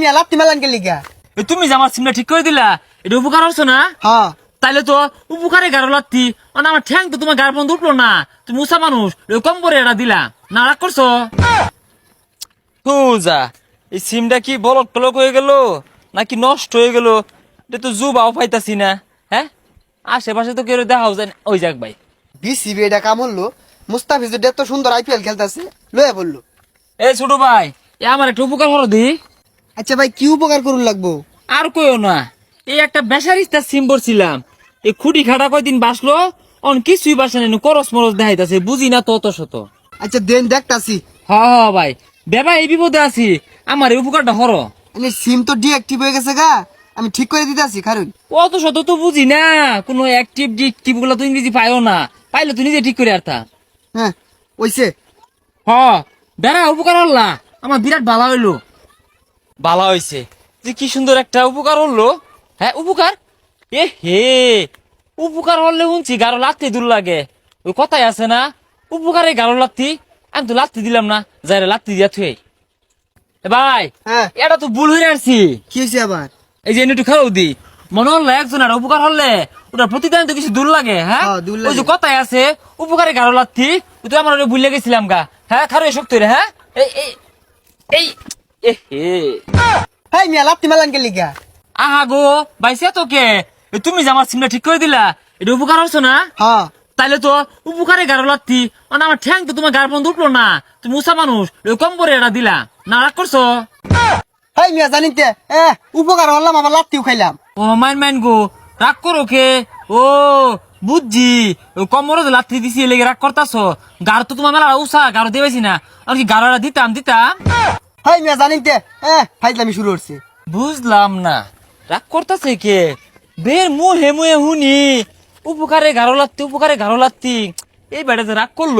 মিয়া লাত্তি মালান কে লিগা এই তুমি যে আমার সিমটা ঠিক করে দিলা এটা উপকার হচ্ছে না? হ্যাঁ। তাইলে তো উপকারে গাড়ো লাত্তি। মানে আমার ঠ্যাং তো তোমার গাড় পর্যন্ত উঠল না। তুমি উষা মানুষ কম করে এটা দিলা। না রাগ করছ? যা। এই সিমটা কি বলক টলক হয়ে গেল নাকি নষ্ট হয়ে গেল? এটা তো জুবাও পাইতাছি না হ্যাঁ? আশেপাশে তো কেউ দেখাও যায়। ওই যাক ভাই। বিসিবি এটা কাম হলো মুস্তাফিজুর এত সুন্দর আইপিএল খেলতেছে লয়ে বলল। এ ছোট ভাই এ আমার একটা উপকার দি। আচ্ছা ভাই কি উপকার করুন লাগবো? আর কইও না এই একটা বেসারিস্তা সিম ছিলাম এই খুঁটি খাটা কয়দিন বাসলো অন কিছুই বাসা নেই করস মরস দেখাইতাছে বুঝি না তত শত। আচ্ছা দেন দেখতাছি। হ হ ভাই বেবা এই বিপদে আছি আমার এই উপকারটা হর। মানে সিম তো ডিঅ্যাক্টিভ হয়ে গেছে গা। আমি ঠিক করে দিতে আছি কারণ অত শত তো বুঝি না কোনো অ্যাক্টিভ ডিকটিভগুলো তো ইংরেজি পাইও না। পাইলে তুই নিজে ঠিক করে আর তা হ্যাঁ ওইছে। হ বেড়া উপকার হল্লা আমার বিরাট ভালো হইল। ভালো হইছে। যে কি সুন্দর একটা উপকার হলো? হ্যাঁ উপকার? এ হে উপকার হলে শুনছি গারো লাগতে দূর লাগে। ওই কথাই আছে না উপকারে গারো লাগতি আমি তো লাগতে দিলাম না যাইরে লাগতে দিয়া এ ভাই হ্যাঁ। এটা তো ভুল হয়ে আসছি কি হয়েছে আবার? এই যে একটু খেলো দি। মনে হলো একজন আর উপকার হলে ওটার প্রতিদান তো কিছু দূর লাগে হ্যাঁ? হ্যাঁ, ওই যে কথাই আছে উপকারে গারো ওই তো আমার ভুলে গেছিলাম গা। হ্যাঁ খারো শক্তি রে হ্যাঁ? এই এই মিয়া লাত্তি মালান আহা গো বাইসে তোকে তুমি যে আমার সিমটা ঠিক করে দিলা এটা উপকার হচ্ছে না? হ্যাঁ। তাইলে তো উপকারে গারো লাত্তি মানে আমার ঠ্যাং তো তোমার পর্যন্ত উঠল না। তুমি উষা মানুষ কম করে এটা দিলা। না রাগ করছ? হেই মিয়া জানিতে এ উপকার হলাম আবার লাত্তিও খাইলাম। ও মাইন মাইন গো রাগ করো কে? ও বুঝছি ও কমরে লাথি দিছি লেগে রাগ করতাছ। গাড় তো তোমার মেলা উষা গাড়ো দেবেছি না। আর কি গাড়োটা দিতাম দিতাম? হেই মিয়া জানিতে এ ফাইজলামি শুরু হচ্ছে বুঝলাম না। রাগ করতাছে কে? বের মুহে মুহে হুনি। উপকারে গাড়ো লাগতি উপকারে গাড়ো লাগতি। এই বেড়াতে রাগ করল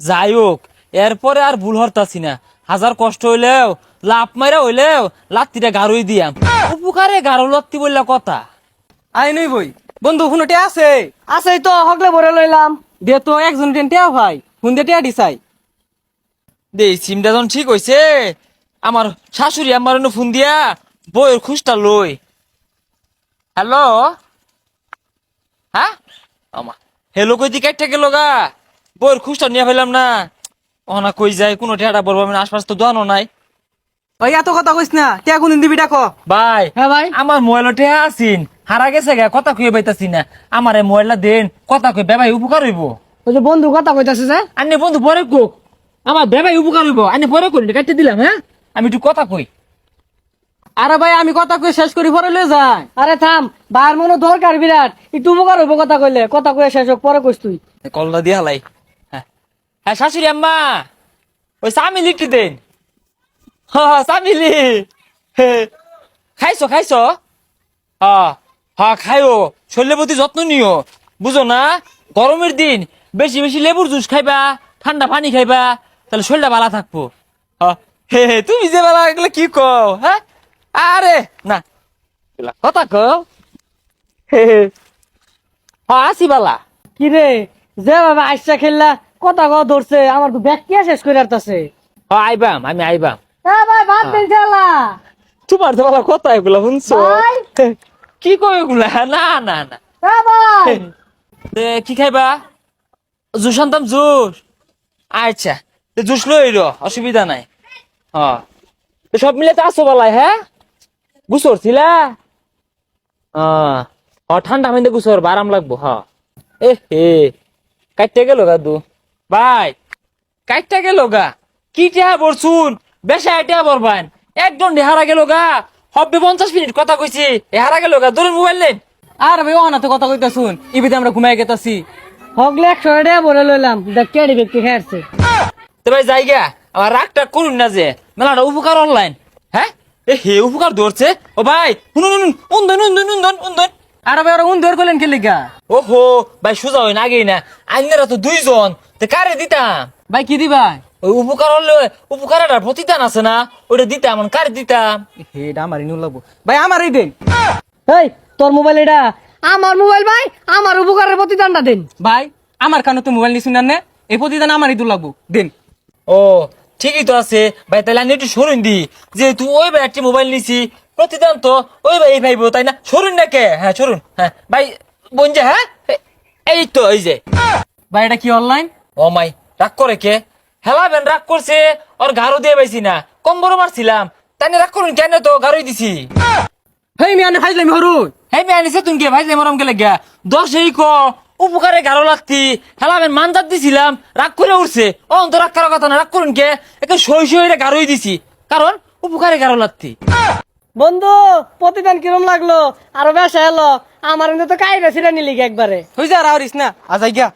যাই হোক এরপরে আর ভুল হরতাছি না। হাজার কষ্ট হইলেও লাভ মাইরা হইলেও লাত্তিটা গাড়োই দিয়াম। উপকারে গাড়ো লাগতি বললা কথা। আই নই বই। বন্ধু শুনতে আছে? আছে তো হকলে ভরে লইলাম। দে তো একজন টেন টিয়া ভাই। শুন দে টিয়া দিছাই দে সিমটা যখন ঠিক হইছে আমার শাশুড়ি আমার এনে ফোন দিয়া বইয়ের খুঁজটা লই। হ্যালো? হ্যাঁ? আমা হেলো কই দি কাটটা গেল গা? বইয়ের খুঁজটা নিয়ে ফেলাম না। অনা কই যায় কোনো ঠেড়া বলব আমি আশপাশ তো দোয়ানো নাই। ভাই এত কথা কইস না টিয়া কোনদিন দিবি ডাকো। ভাই হ্যাঁ ভাই। আমার মোবাইল ঠেয়া আছিন হারা গেছে গা কথা কইয়ে পাইতাছি না। আমার এই মোবাইলটা দেন কথা কই বেবাই উপকার হইব। ওই যে বন্ধু কথা কইতাছে যে। আনে বন্ধু পরে কোক আমার বেবাই উপকার হইব আনে পরে করি কাটতে দিলাম হ্যাঁ? আমি একটু কথা কই। আরে ভাই আমি কথা কই শেষ করি পরে লয়ে যাই। আরে থাম বার মনে দরকার বিরাট। একটু উপকার হইব কথা কইলে কথা কই শেষ হোক পরে কইস তুই। কলটা দিয়ে হালাই। হ্যাঁ। হ্যাঁ শাশুড়ি আম্মা ওই সামিলি একটু দেন। হ হ, সামিলি খাইছো খাইছো? হ হ খাইও। শরীরের প্রতি যত্ন নিও। বুঝো না গরমের দিন বেশি বেশি লেবুর জুস খাইবা ঠান্ডা পানি খাইবা তাহলে শরীরটা ভালো থাকব। হ, হে তুমি যে বেলা এগুলো কি কও হ্যাঁ আরে না। কথা কও। হে হে। আসি বালা। কি রে যে বাবা আইসা খেললা কথা কও ধরছে আমার তো ব্যাগ কিয়া শেষ করে আরতাছে। হ আইবাম আমি আইবাম। এ ভাই ভাত দিন খেলা। তোমার তো বলা কথা এগুলা শুনছো। কি কই এগুলা? না না না। এ ভাই। কি খাইবা? জুস আনতাম জুস। আচ্ছা জুস লই অসুবিধা নাই। হ তো সব মিলে তো আসো বলাই হ্যাঁ? গুসর ছিলা? হ্যাঁ হ ঠান্ডা মাইন্দে গুসর আরাম লাগবো হ এ হে কাটতে গেল গা দু। ভাই কাটতে গেল গা। কি টিয়া বলছুন বেশা টিয়া বলবান একজন হারা গেল গা। হব্বে পঞ্চাশ মিনিট কথা কইছি। এ হারা গেল গা ধরুন মোবাইল নেন আর ভাই তো কথা কইতা শুন ইবিতে আমরা ঘুমাই গেতাছি। হগলে একশো টাকা ভরে লইলাম। দেখ কেডি ব্যক্তি খেয়ারছে তো ভাই জায়গা আমার রাগটা করুন না যে মেলাটা উপকার অনলাইন হ্যাঁ? এ হে উপকার ধরছে? ও ভাই শুনুন শুনুন উন্দন উন্দন উন্দন উন্দন আর ভাই ওরা উন ধর করলেন কি লিগা? ওহো ভাই সোজা হয় না আগেই না। আইনারা তো দুইজন তো কারে দিতাম ভাই কি দিবা? ওই উপকার হলে উপকারের প্রতিদান আছে না? ওটা দিতাম আমি কারে দিতাম হেডা আমার ইনু লাগবো। ভাই আমার এই দেন। এই তোর মোবাইল এটা? আমার মোবাইল ভাই আমার উপকারের প্রতিদানটা দেন। ভাই আমার কানে তো মোবাইল নিছুন না এই প্রতিদান আমার ইদুর লাগবো। দেন। ও ঠিকই তো আছে। ভাই তাহলে আমি একটু সরুন দি। যেহেতু ওই ভাই একটি মোবাইল নিছি প্রতিদান তো ওই ভাই ভাইবো তাই না? সরুন না কে? হ্যাঁ সরুন। হ্যাঁ ভাই বোন যে হ্যাঁ? এই তো এই যে। ভাই এটা কি অনলাইন ও মাই রাগ করে কে? হেলা বেন রাগ করছে ওর গারো দিয়ে পাইছি না। কম বড় মারছিলাম। তাই না রাগ করুন কেন তো? গারোই দিছি। হেই মি আনে ফাইজলামি হরুন হে বে আনিছে তুমি কে? ভাই যে মরম গেলে গা? দশ এই ক উপকারে গারো লাগতি। হেলা বেন মানজাত দিছিলাম রাগ করে উঠছে। ও অন্ত রাগ করার কথা না রাগ করুন কে? একে সই সই গারোই দিছি। কারণ উপকারে গারো লাগতি। বন্ধু প্রতিদান কিরম লাগল? আরও বেসা এলো আমার তো কাইরা ছিড়া নিলি একবারে। হইছে আর আরিস না। আজাই গিয়া।